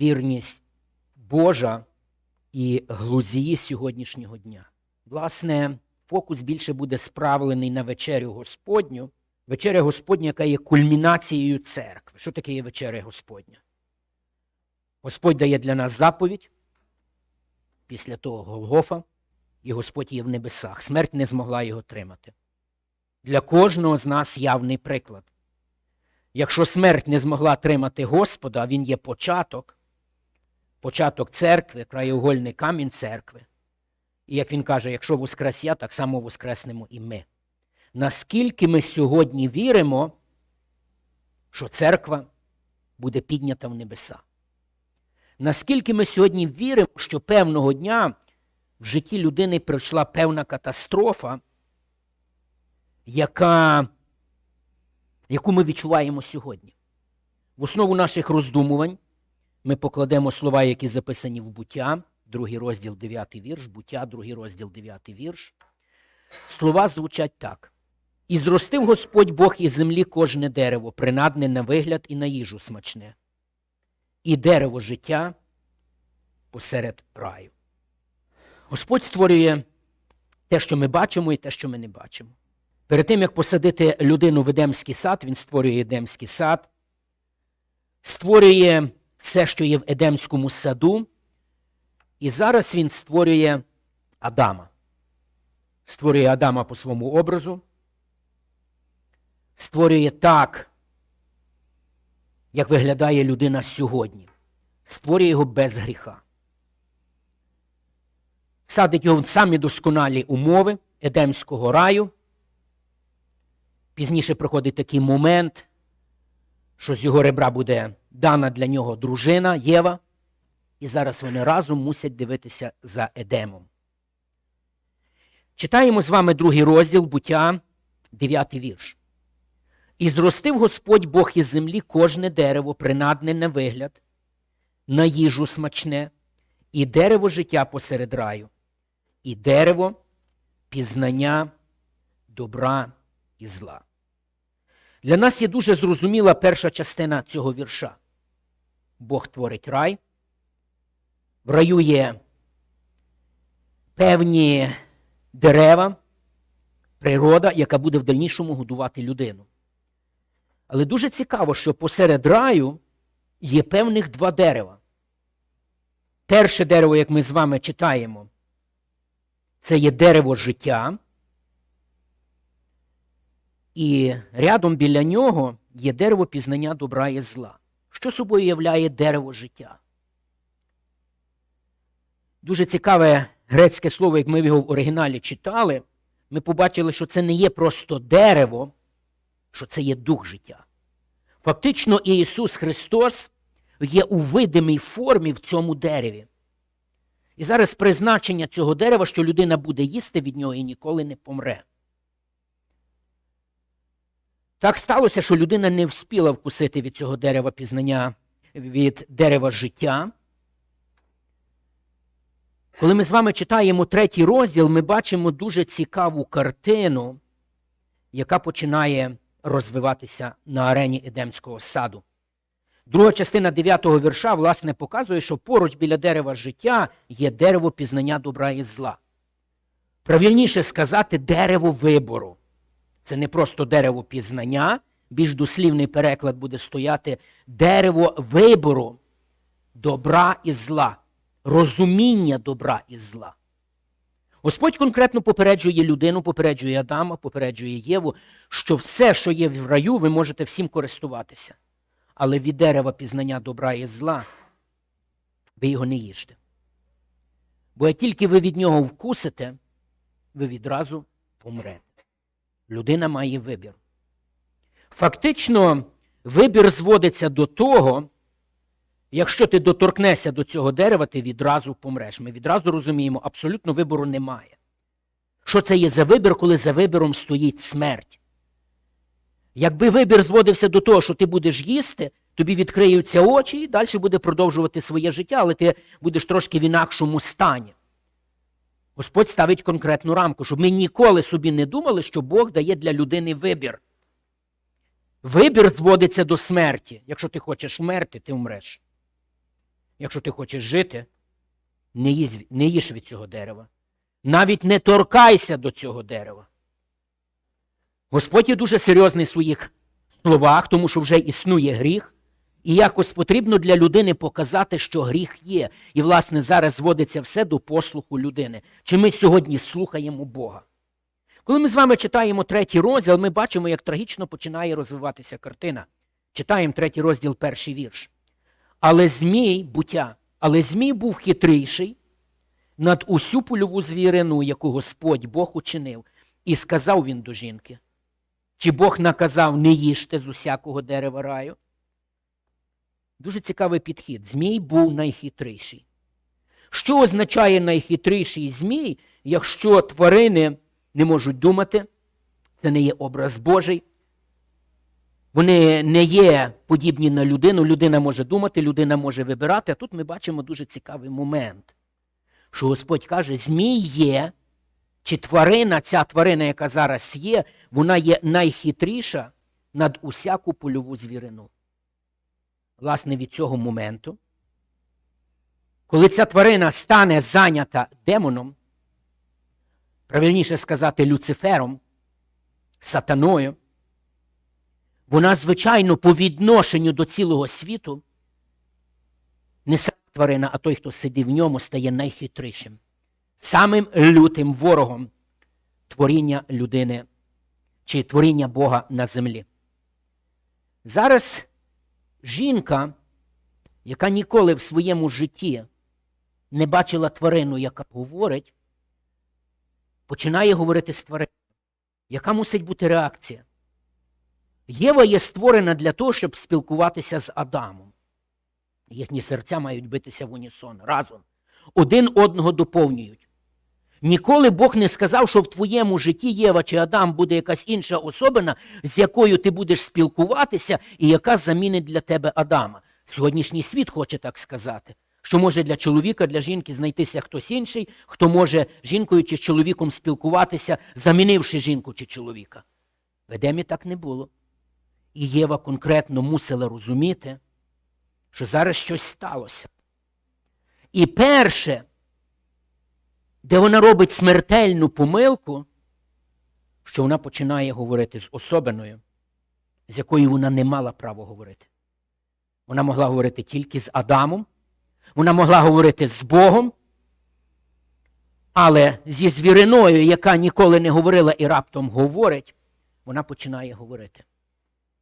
вірність Божа і глузії сьогоднішнього дня. Власне, фокус більше буде справлений на вечерю Господню. Вечеря Господня, яка є кульмінацією церкви. Що таке є вечеря Господня? Господь дає для нас заповідь після того Голгофа, і Господь є в небесах. Смерть не змогла його тримати. Для кожного з нас явний приклад. Якщо смерть не змогла тримати Господа, він є початок, початок церкви, краєугольний камінь церкви. І як він каже, якщо воскрес я, так само воскреснемо і ми. Наскільки ми сьогодні віримо, що церква буде піднята в небеса? Наскільки ми сьогодні віримо, що певного дня в житті людини прийшла певна катастрофа, яка, яку ми відчуваємо сьогодні? В основу наших роздумувань ми покладемо слова, які записані в буття, другий розділ, 9 вірш, буття, другий розділ, 9 вірш. Слова звучать так. І зростив Господь Бог із землі кожне дерево, принадне на вигляд і на їжу смачне, і дерево життя посеред раю. Господь створює те, що ми бачимо, і те, що ми не бачимо. Перед тим, як посадити людину в Едемський сад, він створює Едемський сад, створює все, що є в Едемському саду, і зараз він створює Адама. Створює Адама по своєму образу, створює так, як виглядає людина сьогодні. Створює його без гріха. Садить його в самі досконалі умови Едемського раю. Пізніше приходить такий момент, що з його ребра буде дана для нього дружина Єва, і зараз вони разом мусять дивитися за Едемом. Читаємо з вами другий розділ буття, дев'ятий вірш. І зростив Господь Бог із землі кожне дерево, принадне на вигляд, на їжу смачне, і дерево життя посеред раю, і дерево пізнання добра і зла. Для нас є дуже зрозуміла перша частина цього вірша. Бог творить рай. В раю є певні дерева, природа, яка буде в дальнішому годувати людину. Але дуже цікаво, що посеред раю є певних два дерева. Перше дерево, як ми з вами читаємо, це є дерево життя. І рядом біля нього є дерево пізнання добра і зла. Що собою являє дерево життя? Дуже цікаве грецьке слово, як ми його в оригіналі читали, ми побачили, що це не є просто дерево, що це є дух життя. Фактично, Ісус Христос є у видимій формі в цьому дереві. І зараз призначення цього дерева, що людина буде їсти від нього і ніколи не помре. Так сталося, що людина не вспіла вкусити від цього дерева пізнання від дерева життя. Коли ми з вами читаємо третій розділ, ми бачимо дуже цікаву картину, яка починає розвиватися на арені Едемського саду. Друга частина 9-го вірша, власне, показує, що поруч біля дерева життя є дерево пізнання добра і зла. Правильніше сказати, дерево вибору. Це не просто дерево пізнання, більш дослівний переклад буде стояти дерево вибору добра і зла, розуміння добра і зла. Господь конкретно попереджує людину, попереджує Адама, попереджує Єву, що все, що є в раю, ви можете всім користуватися. Але від дерева пізнання добра і зла ви його не їжте. Бо як тільки ви від нього вкусите, ви відразу помрете. Людина має вибір. Фактично, вибір зводиться до того, якщо ти доторкнешся до цього дерева, ти відразу помреш. Ми відразу розуміємо, абсолютно вибору немає. Що це є за вибір, коли за вибором стоїть смерть? Якби вибір зводився до того, що ти будеш їсти, тобі відкриються очі і далі буде продовжувати своє життя, але ти будеш трошки в інакшому стані. Господь ставить конкретну рамку, щоб ми ніколи собі не думали, що Бог дає для людини вибір. Вибір зводиться до смерті. Якщо ти хочеш вмерти, ти вмреш. якщо ти хочеш жити, не їж, не їж від цього дерева. Навіть не торкайся до цього дерева. Господь є дуже серйозний в своїх словах, тому що вже існує гріх, і якось потрібно для людини показати, що гріх є. І, власне, зараз зводиться все до послуху людини. Чи ми сьогодні слухаємо Бога? Коли ми з вами читаємо третій розділ, ми бачимо, як трагічно починає розвиватися картина. Читаємо третій розділ, перший вірш. Але Змій, буття, але Змій був хитріший над усю польову звірину, яку Господь Бог учинив, і сказав він до жінки. Чи Бог наказав не їжте з усякого дерева раю? Дуже цікавий підхід. Змій був найхитріший. Що означає найхитріший змій, якщо тварини не можуть думати, це не є образ Божий, вони не є подібні на людину. Людина може думати, людина може вибирати. А тут ми бачимо дуже цікавий момент, що Господь каже, змій є, чи тварина, ця тварина, яка зараз є, вона є найхитріша над усяку польову звірину. Власне, від цього моменту, коли ця тварина стане зайнята демоном, правильніше сказати, Люцифером, сатаною, вона, звичайно, по відношенню до цілого світу, не сама тварина, а той, хто сидить в ньому, стає найхитрішим, самим лютим ворогом творіння людини чи творіння Бога на землі. Зараз жінка, яка ніколи в своєму житті не бачила тварину, яка говорить, починає говорити з твариною. Яка мусить бути реакція? Єва є створена для того, щоб спілкуватися з Адамом. Їхні серця мають битися в унісон разом. Один одного доповнюють. Ніколи Бог не сказав, що в твоєму житті Єва чи Адам буде якась інша особина, з якою ти будеш спілкуватися, і яка замінить для тебе Адама. Сьогоднішній світ хоче так сказати, що може для чоловіка, для жінки знайтися хтось інший, хто може жінкою чи чоловіком спілкуватися, замінивши жінку чи чоловіка. В Едемі так не було. І Єва конкретно мусила розуміти, що зараз щось сталося. І перше, де вона робить смертельну помилку, що вона починає говорити з особиною, з якою вона не мала права говорити. Вона могла говорити тільки з Адамом, вона могла говорити з Богом, але зі звіриною, яка ніколи не говорила і раптом говорить, вона починає говорити.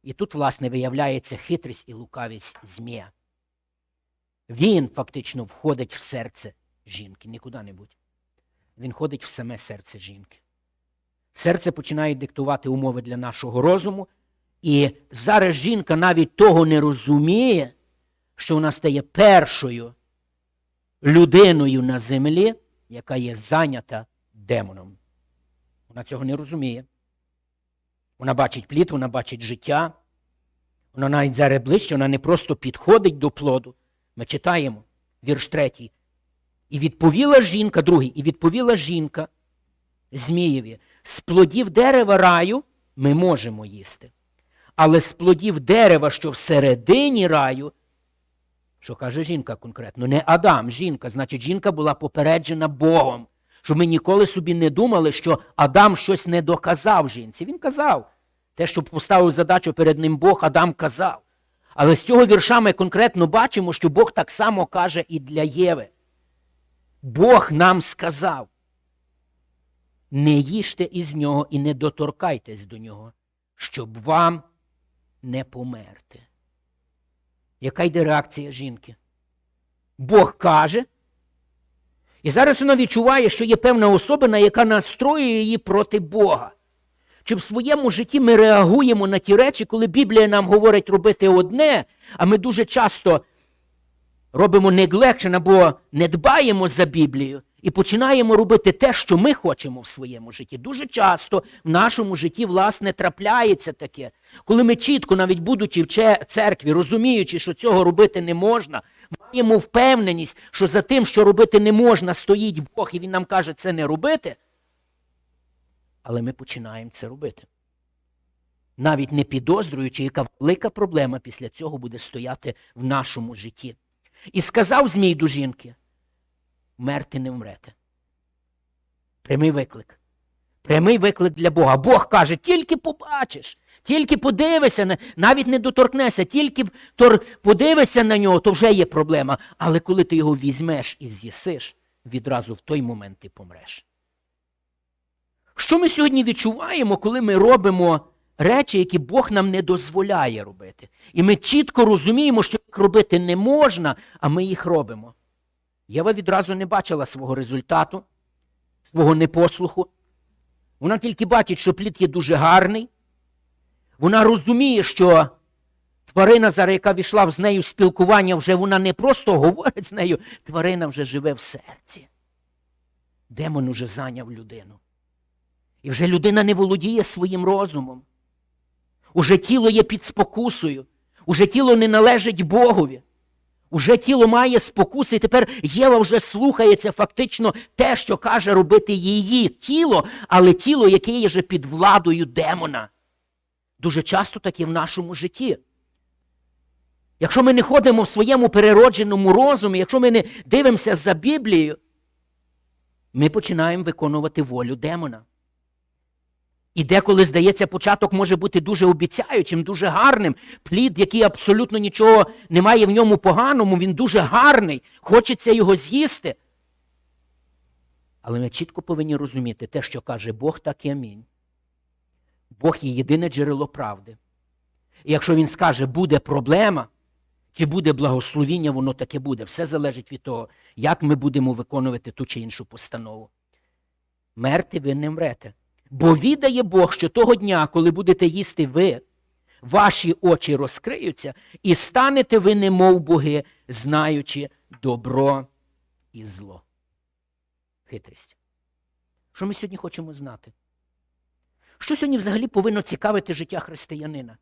І тут, власне, виявляється хитрість і лукавість змія. Він фактично входить в серце жінки, не куди-небудь. Він ходить в саме серце жінки. Серце починає диктувати умови для нашого розуму, і зараз жінка навіть того не розуміє, що вона стає першою людиною на землі, яка є зайнята демоном. Вона цього не розуміє. Вона бачить плід, вона бачить життя. Вона навіть зараз ближче, вона не просто підходить до плоду. Ми читаємо вірш третій. І відповіла жінка, другий, і відповіла жінка Змієві, з плодів дерева раю ми можемо їсти. Але з плодів дерева, що всередині раю, що каже жінка конкретно, не Адам, жінка, значить, жінка була попереджена Богом, щоб ми ніколи собі не думали, що Адам щось не доказав жінці. Він казав. Те, що поставив задачу перед ним Бог, Адам казав. Але з цього вірша ми конкретно бачимо, що Бог так само каже і для Єви. Бог нам сказав, не їжте із нього і не доторкайтесь до нього, щоб вам не померти. Яка йде реакція жінки? Бог каже, і зараз вона відчуває, що є певна особина, яка настроює її проти Бога. Чи в своєму житті ми реагуємо на ті речі, коли Біблія нам говорить робити одне, а ми дуже часто робимо неглекшен або не дбаємо за Біблію і починаємо робити те, що ми хочемо в своєму житті. Дуже часто в нашому житті, власне, трапляється таке, коли ми чітко, навіть будучи в церкві, розуміючи, що цього робити не можна, маємо впевненість, що за тим, що робити не можна, стоїть Бог, і Він нам каже це не робити. Але ми починаємо це робити. Навіть не підозрюючи, яка велика проблема після цього буде стояти в нашому житті. І сказав Змій до жінки: Мерти не вмрете. Прямий виклик. Прямий виклик для Бога. Бог каже, тільки побачиш, тільки подивися, навіть не доторкнешся, тільки подивися на нього, то вже є проблема. Але коли ти його візьмеш і з'їсиш, відразу в той момент ти помреш. Що ми сьогодні відчуваємо, коли ми робимо речі, які Бог нам не дозволяє робити? І ми чітко розуміємо, що їх робити не можна, а ми їх робимо. Єва відразу не бачила свого результату, свого непослуху. Вона тільки бачить, що плід є дуже гарний. Вона розуміє, що тварина, зараз, яка війшла з нею в спілкування, вже вона не просто говорить з нею, тварина вже живе в серці. Демон уже зайняв людину. І вже людина не володіє своїм розумом. Уже тіло є під спокусою, уже тіло не належить Богові. Уже тіло має спокуси, і тепер Єва вже слухається фактично те, що каже робити її тіло, але тіло, яке є вже під владою демона. Дуже часто таке в нашому житті. Якщо ми не ходимо в своєму переродженому розумі, якщо ми не дивимося за Біблією, ми починаємо виконувати волю демона. І деколи, здається, початок може бути дуже обіцяючим, дуже гарним. Плід, який абсолютно нічого немає в ньому поганому, він дуже гарний, хочеться його з'їсти. Але ми чітко повинні розуміти те, що каже Бог, так і амінь. Бог є єдине джерело правди. І якщо він скаже, буде проблема, чи буде благословіння, воно таке буде. Все залежить від того, як ми будемо виконувати ту чи іншу постанову. Мерти ви не мрете. Бо відає Бог, що того дня, коли будете їсти ви, ваші очі розкриються, і станете ви, немов боги, знаючи добро і зло. Хитрість. Що ми сьогодні хочемо знати? Що сьогодні взагалі повинно цікавити життя християнина?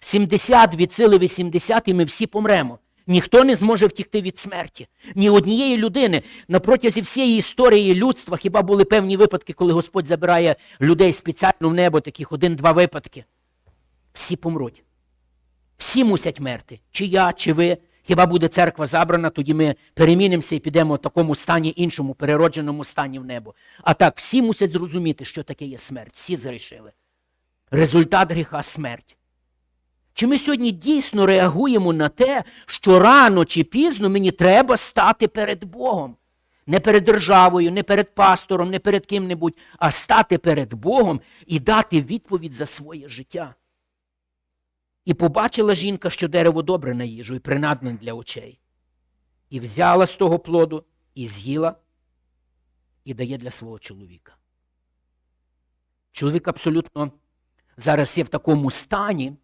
70 від сили 80 і ми всі помремо. Ніхто не зможе втікти від смерті. Ні однієї людини на протязі всієї історії людства хіба були певні випадки, коли Господь забирає людей спеціально в небо, таких один-два випадки. Всі помруть. Всі мусять мерти. Чи я, чи ви. Хіба буде церква забрана, тоді ми перемінимося і підемо в такому стані, іншому, переродженому стані в небо. А так, всі мусять зрозуміти, що таке є смерть. Всі зрішили. Результат гріха смерть. Чи ми сьогодні дійсно реагуємо на те, що рано чи пізно мені треба стати перед Богом? Не перед державою, не перед пастором, не перед ким-небудь, а стати перед Богом і дати відповідь за своє життя. І побачила жінка, що дерево добре на їжу і принадне для очей. І взяла з того плоду, і з'їла, і дає для свого чоловіка. Чоловік абсолютно зараз є в такому стані,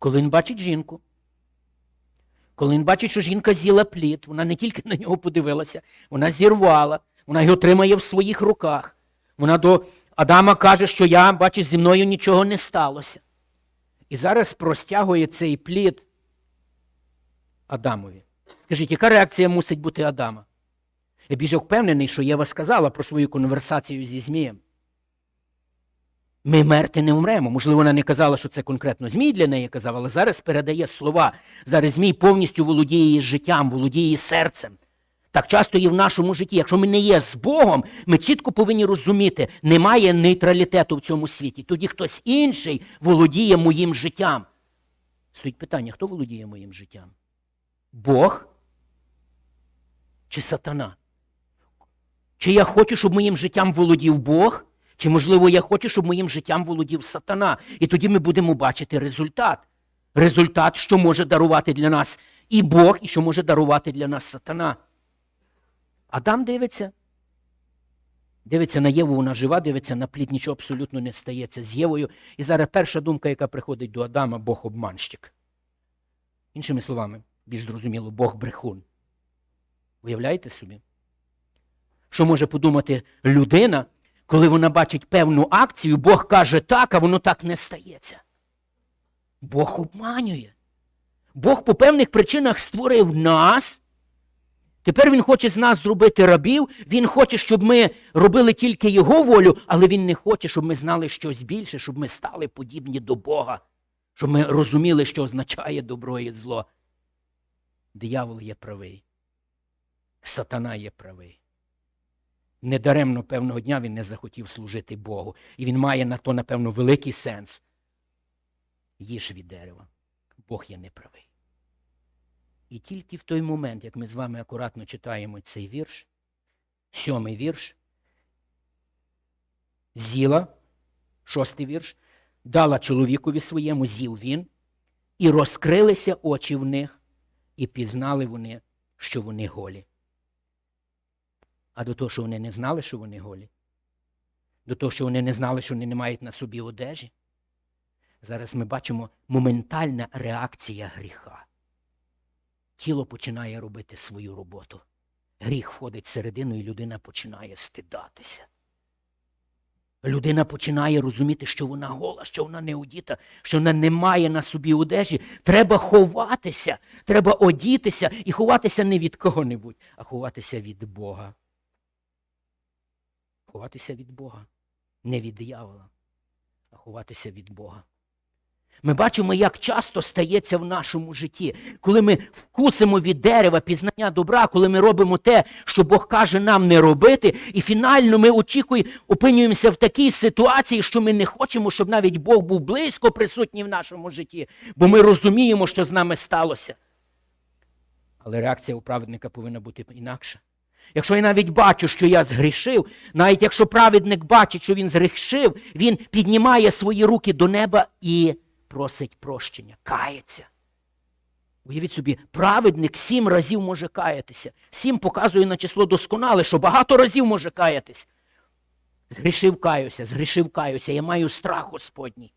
коли він бачить жінку, коли він бачить, що жінка з'їла плід, вона не тільки на нього подивилася, вона зірвала, вона його тримає в своїх руках. Вона до Адама каже, що я, бачиш, зі мною нічого не сталося. І зараз простягує цей плід Адамові. Скажіть, яка реакція мусить бути Адама? Я більше впевнений, що Єва сказала про свою конверсацію зі Змієм. Ми мерти не вмремо. Можливо, вона не казала, що це конкретно Змій для неї казав, але зараз передає слова. Зараз Змій повністю володіє її життям, володіє її серцем. Так часто і в нашому житті. Якщо ми не є з Богом, ми чітко повинні розуміти, немає нейтралітету в цьому світі. Тоді хтось інший володіє моїм життям. Стоїть питання, хто володіє моїм життям? Бог чи сатана? Чи я хочу, щоб моїм життям володів Бог? Чи, можливо, я хочу, щоб моїм життям володів сатана? І тоді ми будемо бачити результат. Результат, що може дарувати для нас і Бог, і що може дарувати для нас сатана. Адам дивиться. Дивиться на Єву, вона жива, дивиться на плід, нічого абсолютно не стається з Євою. І зараз перша думка, яка приходить до Адама, Бог обманщик. Іншими словами, більш зрозуміло, Бог брехун. Уявляєте собі? Що може подумати людина, коли вона бачить певну акцію, Бог каже так, а воно так не стається. Бог обманює. Бог по певних причинах створив нас. Тепер Він хоче з нас зробити рабів, Він хоче, щоб ми робили тільки Його волю, але Він не хоче, щоб ми знали щось більше, щоб ми стали подібні до Бога, щоб ми розуміли, що означає добро і зло. Диявол є правий. Сатана є правий. Недаремно певного дня він не захотів служити Богу. І він має на то, напевно, великий сенс. Їж від дерева. Бог є неправий. І тільки в той момент, як ми з вами акуратно читаємо цей вірш, сьомий вірш, з'їла, шостий вірш, дала чоловікові своєму, з'їв він, і розкрилися очі в них, і пізнали вони, що вони голі. А до того, що вони не знали, що вони голі, до того, що вони не знали, що вони не мають на собі одежі. Зараз ми бачимо моментальна реакція гріха. Тіло починає робити свою роботу. Гріх входить всередину, і людина починає стидатися. Людина починає розуміти, що вона гола, що вона не одіта, що вона не має на собі одежі. Треба ховатися, треба одітися і ховатися не від кого-небудь, а ховатися від Бога. Ховатися від Бога, не від диявола, а ховатися від Бога. Ми бачимо, як часто стається в нашому житті, коли ми вкусимо від дерева пізнання добра, коли ми робимо те, що Бог каже нам не робити, і фінально ми очікуємо, опинюємося в такій ситуації, що ми не хочемо, щоб навіть Бог був близько присутній в нашому житті, бо ми розуміємо, що з нами сталося. Але реакція у праведника повинна бути інакша. Якщо я навіть бачу, що я згрішив, навіть якщо праведник бачить, що він згрішив, він піднімає свої руки до неба і просить прощення, кається. Уявіть собі, праведник сім разів може каятися. Сім показує на число досконале, що багато разів може каятись. Згрішив каюся, згрішив каюся, я маю страх Господній.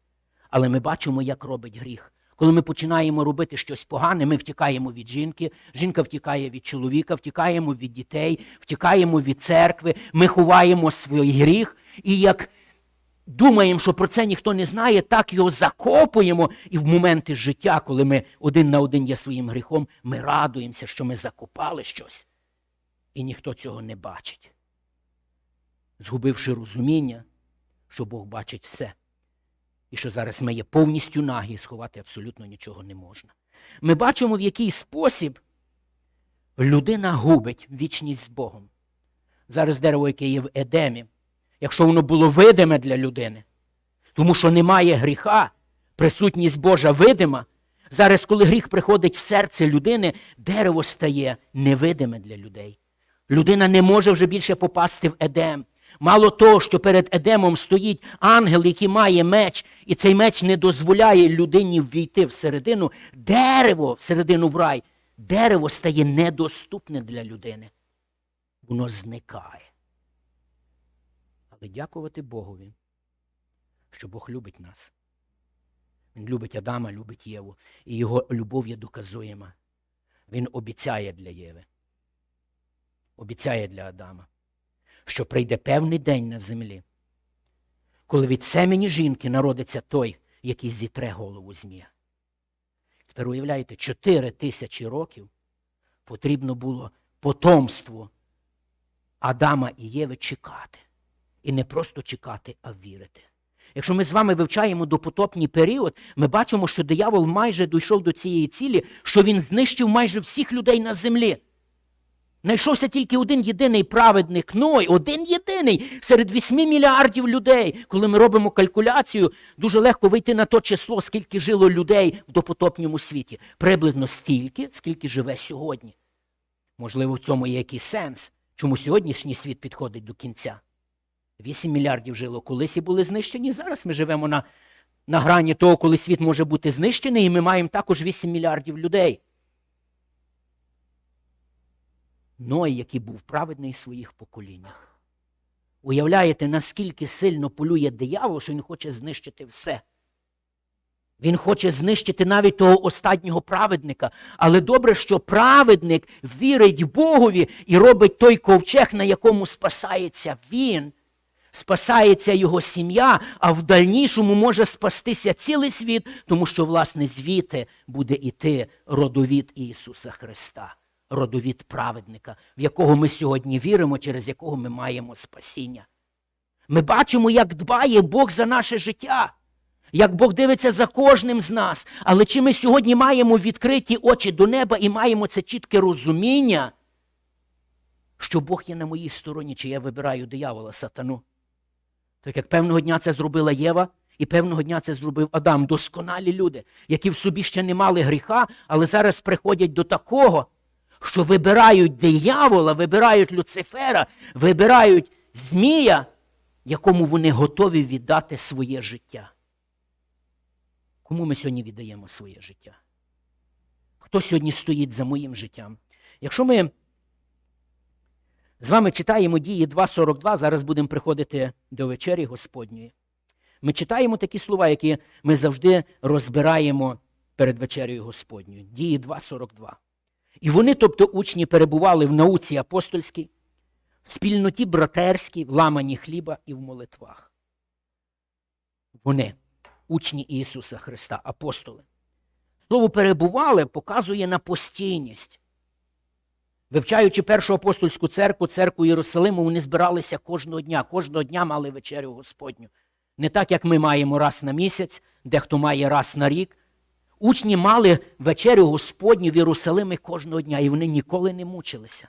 Але ми бачимо, як робить гріх. Коли ми починаємо робити щось погане, ми втікаємо від жінки, жінка втікає від чоловіка, втікаємо від дітей, втікаємо від церкви, ми ховаємо свій гріх і як думаємо, що про це ніхто не знає, так його закопуємо. І в моменти життя, коли ми один на один є своїм гріхом, ми радуємося, що ми закопали щось. І ніхто цього не бачить. Згубивши розуміння, що Бог бачить все. І що зараз ми є повністю нагі, сховати абсолютно нічого не можна. Ми бачимо, в який спосіб людина губить вічність з Богом. Зараз дерево, яке є в Едемі, якщо воно було видиме для людини, тому що немає гріха, присутність Божа видима. Зараз, коли гріх приходить в серце людини, дерево стає невидиме для людей. Людина не може вже більше попасти в Едем. Мало того, що перед Едемом стоїть ангел, який має меч, і цей меч не дозволяє людині ввійти всередину, дерево всередину в рай, дерево стає недоступне для людини. Воно зникає. Але дякувати Богові, що Бог любить нас. Він любить Адама, любить Єву, і його любов є доказуєма. Він обіцяє для Єви, обіцяє для Адама що прийде певний день на землі, коли від семені жінки народиться той, який зітре голову змія. Тепер уявляєте, чотири тисячі років потрібно було потомству Адама і Єви чекати. І не просто чекати, а вірити. Якщо ми з вами вивчаємо допотопний період, ми бачимо, що диявол майже дійшов до цієї цілі, що він знищив майже всіх людей на землі. Знайшовся тільки один єдиний праведник Ной, один єдиний серед 8 мільярдів людей. Коли ми робимо калькуляцію, дуже легко вийти на то число, скільки жило людей в допотопному світі. Приблизно стільки, скільки живе сьогодні. Можливо, в цьому є якийсь сенс, чому сьогоднішній світ підходить до кінця. 8 мільярдів жило колись і були знищені. Зараз ми живемо на, на грані того, коли світ може бути знищений, і ми маємо також 8 мільярдів людей. Ной, який був праведний в своїх поколіннях. Уявляєте, наскільки сильно полює диявол, що він хоче знищити все. Він хоче знищити навіть того останнього праведника. Але добре, що праведник вірить Богові і робить той ковчег, на якому спасається він, спасається його сім'я, а в дальнішому може спастися цілий світ, тому що, власне, звідти буде іти родовід Ісуса Христа родовід праведника, в якого ми сьогодні віримо, через якого ми маємо спасіння. Ми бачимо, як дбає Бог за наше життя. як Бог дивиться за кожним з нас. Але чи ми сьогодні маємо відкриті очі до неба і маємо це чітке розуміння, що Бог є на моїй стороні, чи я вибираю диявола сатану? Так як певного дня це зробила Єва, і певного дня це зробив Адам. Досконалі люди, які в собі ще не мали гріха, але зараз приходять до такого, що вибирають диявола, вибирають Люцифера, вибирають Змія, якому вони готові віддати своє життя. Кому ми сьогодні віддаємо своє життя? Хто сьогодні стоїть за моїм життям? Якщо ми з вами читаємо дії 2.42, зараз будемо приходити до вечері Господньої. Ми читаємо такі слова, які ми завжди розбираємо перед вечерею Господньою. Дії 2.42. І вони, тобто учні, перебували в науці апостольській, в спільноті братерській, в ламані хліба і в молитвах. Вони, учні Ісуса Христа, апостоли. Слово перебували показує на постійність. Вивчаючи першу апостольську церкву, церкву Єрусалиму, вони збиралися кожного дня, кожного дня мали вечерю Господню. Не так, як ми маємо раз на місяць, дехто має раз на рік. Учні мали вечерю Господню в Єрусалимі кожного дня, і вони ніколи не мучилися.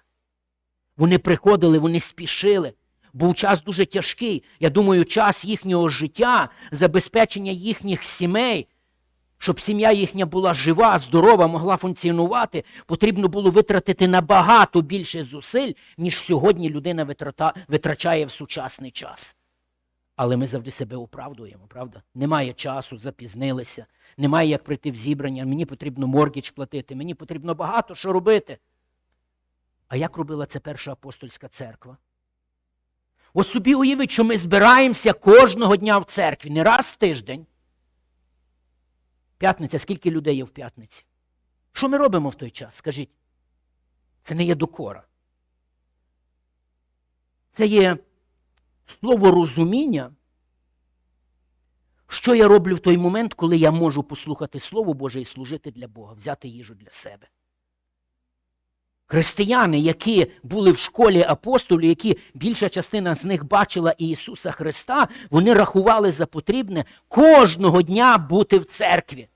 Вони приходили, вони спішили. Був час дуже тяжкий. Я думаю, час їхнього життя, забезпечення їхніх сімей, щоб сім'я їхня була жива, здорова, могла функціонувати, потрібно було витратити набагато більше зусиль, ніж сьогодні людина витрата, витрачає в сучасний час. Але ми завжди себе оправдуємо, правда? Немає часу, запізнилися, немає як прийти в зібрання, мені потрібно моргіч платити, мені потрібно багато що робити. А як робила це перша апостольська церква? Ось собі уявіть, що ми збираємося кожного дня в церкві, не раз в тиждень. П'ятниця, скільки людей є в п'ятниці? Що ми робимо в той час? Скажіть. Це не є докора. Це є слово розуміння, що я роблю в той момент, коли я можу послухати Слово Боже і служити для Бога, взяти їжу для себе. Християни, які були в школі апостолів, які більша частина з них бачила Ісуса Христа, вони рахували за потрібне кожного дня бути в церкві.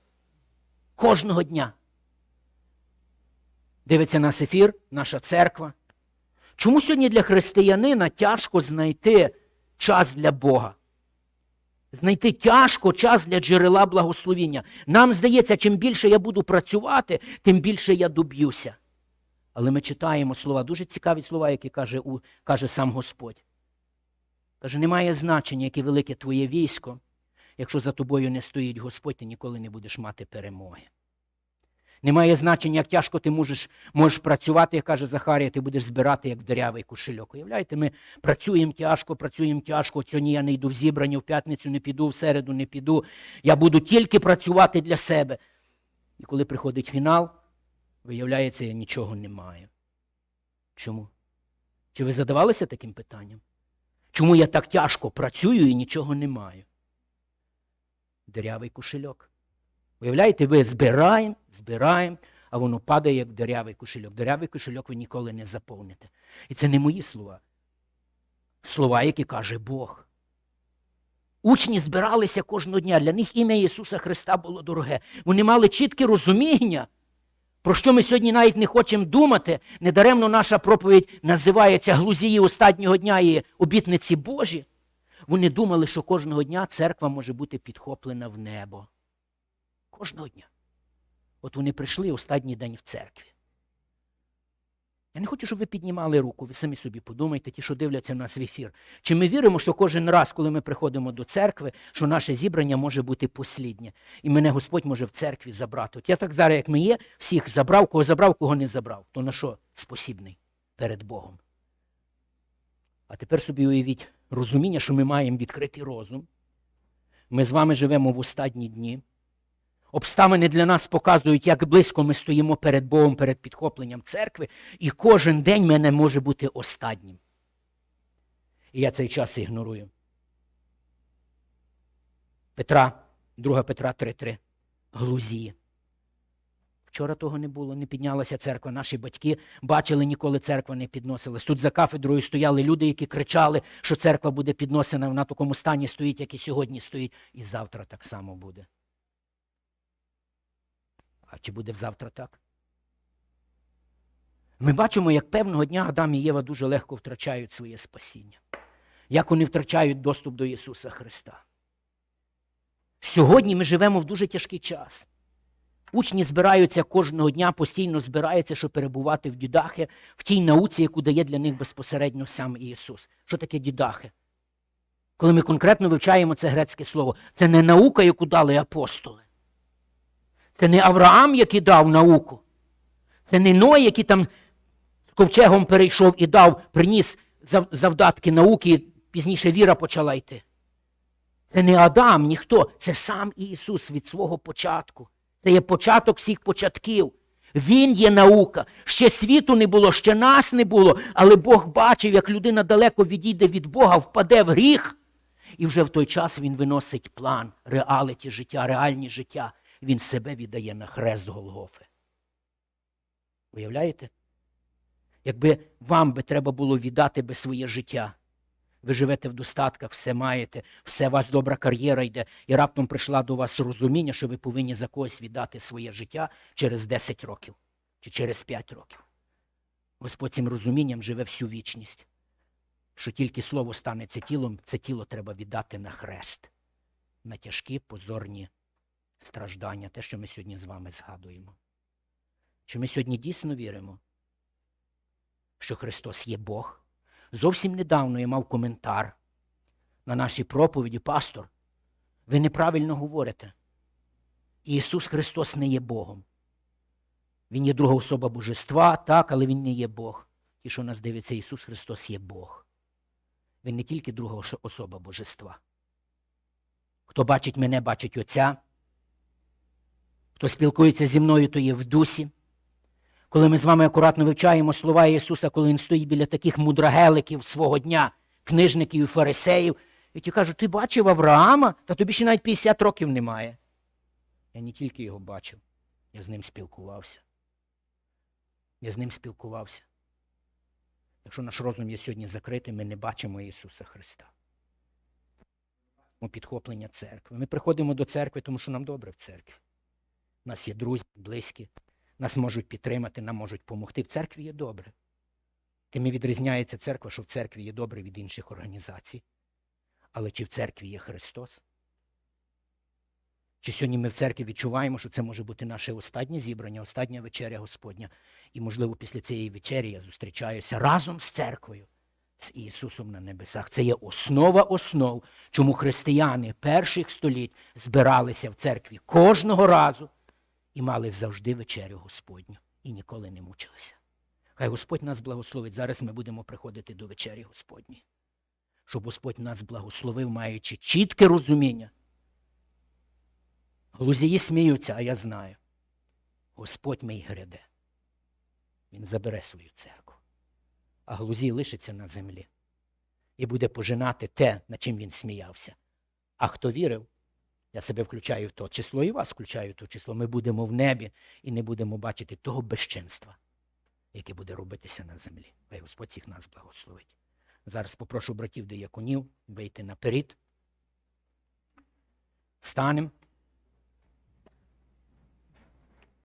Кожного дня. Дивиться нас ефір, наша церква. Чому сьогодні для християнина тяжко знайти час для Бога? Знайти тяжко час для джерела благословіння. Нам здається, чим більше я буду працювати, тим більше я доб'юся. Але ми читаємо слова, дуже цікаві слова, які каже, у, каже сам Господь. Каже, немає значення, яке велике твоє військо, якщо за тобою не стоїть Господь, ти ніколи не будеш мати перемоги. Немає значення, як тяжко ти можеш можеш працювати, як каже Захарія, ти будеш збирати, як в дерявий кошельок. Уявляєте, ми працюємо тяжко, працюємо тяжко. Сьогодні я не йду в зібрання, в п'ятницю не піду, в середу не піду. Я буду тільки працювати для себе. І коли приходить фінал, виявляється, я нічого не маю. Чому? Чи ви задавалися таким питанням? Чому я так тяжко працюю і нічого не маю? Дерявий кошельок. Уявляєте, ви збираємо, збираємо, а воно падає, як дерявий кошельок. Дерявий кошельок ви ніколи не заповните. І це не мої слова. Слова, які каже Бог. Учні збиралися кожного дня. Для них ім'я Ісуса Христа було дороге. Вони мали чітке розуміння, про що ми сьогодні навіть не хочемо думати. Недаремно наша проповідь називається Глузії останнього дня і обітниці Божі. Вони думали, що кожного дня церква може бути підхоплена в небо. Кожного дня. От вони прийшли останній день в церкві. Я не хочу, щоб ви піднімали руку, ви самі собі подумайте, ті, що дивляться нас в ефір. Чи ми віримо, що кожен раз, коли ми приходимо до церкви, що наше зібрання може бути посліднє, і мене Господь може в церкві забрати. От я так зараз, як ми є, всіх забрав, кого забрав, кого не забрав. То на що спосібний перед Богом? А тепер собі уявіть розуміння, що ми маємо відкритий розум. Ми з вами живемо в останні дні. Обставини для нас показують, як близько ми стоїмо перед Богом, перед підхопленням церкви, і кожен день мене може бути останнім. І я цей час ігнорую. Петра, 2 Петра 3.3. Глузії. Вчора того не було, не піднялася церква. Наші батьки бачили, ніколи церква не підносилась. Тут за кафедрою стояли люди, які кричали, що церква буде підносена, вона в такому стані стоїть, як і сьогодні стоїть, і завтра так само буде. А чи буде завтра так? Ми бачимо, як певного дня Адам і Єва дуже легко втрачають своє спасіння, як вони втрачають доступ до Ісуса Христа. Сьогодні ми живемо в дуже тяжкий час. Учні збираються кожного дня, постійно збираються, щоб перебувати в дідахи, в тій науці, яку дає для них безпосередньо сам Ісус. Що таке дідахи? Коли ми конкретно вивчаємо це грецьке слово, це не наука, яку дали апостоли. Це не Авраам, який дав науку. Це не Ной, який там з ковчегом перейшов і дав, приніс завдатки науки, і пізніше віра почала йти. Це не Адам, ніхто, це сам Ісус від свого початку. Це є початок всіх початків. Він є наука. Ще світу не було, ще нас не було, але Бог бачив, як людина далеко відійде від Бога, впаде в гріх. І вже в той час він виносить план, реаліті життя, реальні життя. Він себе віддає на хрест Голгофи. Уявляєте? Якби вам би треба було віддати би своє життя, ви живете в достатках, все маєте, все у вас добра кар'єра йде, і раптом прийшла до вас розуміння, що ви повинні за когось віддати своє життя через 10 років чи через 5 років. Господь цим розумінням живе всю вічність. Що тільки слово станеться тілом, це тіло треба віддати на хрест, на тяжкі позорні страждання, те, що ми сьогодні з вами згадуємо. Чи ми сьогодні дійсно віримо, що Христос є Бог? Зовсім недавно я мав коментар на нашій проповіді, пастор, ви неправильно говорите. Ісус Христос не є Богом. Він є друга особа божества, так, але Він не є Бог. Ті, що нас дивиться, Ісус Христос є Бог. Він не тільки друга особа божества. Хто бачить мене, бачить Отця. Хто спілкується зі мною, то є в дусі. Коли ми з вами акуратно вивчаємо слова Ісуса, коли Він стоїть біля таких мудрагеликів свого дня, книжників і фарисеїв, і ті кажуть, ти бачив Авраама, та тобі ще навіть 50 років немає. Я не тільки його бачив, я з ним спілкувався. Я з ним спілкувався. Якщо наш розум є сьогодні закритий, ми не бачимо Ісуса Христа. Ми підхоплення церкви. Ми приходимо до церкви, тому що нам добре в церкві. Нас є друзі, близькі, нас можуть підтримати, нам можуть допомогти. В церкві є добре. Тим і відрізняється церква, що в церкві є добре від інших організацій. Але чи в церкві є Христос? Чи сьогодні ми в церкві відчуваємо, що це може бути наше останнє зібрання, остання вечеря Господня? І, можливо, після цієї вечері я зустрічаюся разом з церквою, з Ісусом на небесах. Це є основа основ, чому християни перших століть збиралися в церкві кожного разу і мали завжди вечерю Господню і ніколи не мучилися. Хай Господь нас благословить. Зараз ми будемо приходити до вечері Господньої. Щоб Господь нас благословив, маючи чітке розуміння. Глузії сміються, а я знаю. Господь мій гряде. Він забере свою церкву. А глузій лишиться на землі і буде пожинати те, над чим він сміявся. А хто вірив, я себе включаю в то число і вас включаю в то число. Ми будемо в небі і не будемо бачити того безчинства, яке буде робитися на землі. Хай Господь всіх нас благословить. Зараз попрошу братів деяконів вийти наперед. Станемо.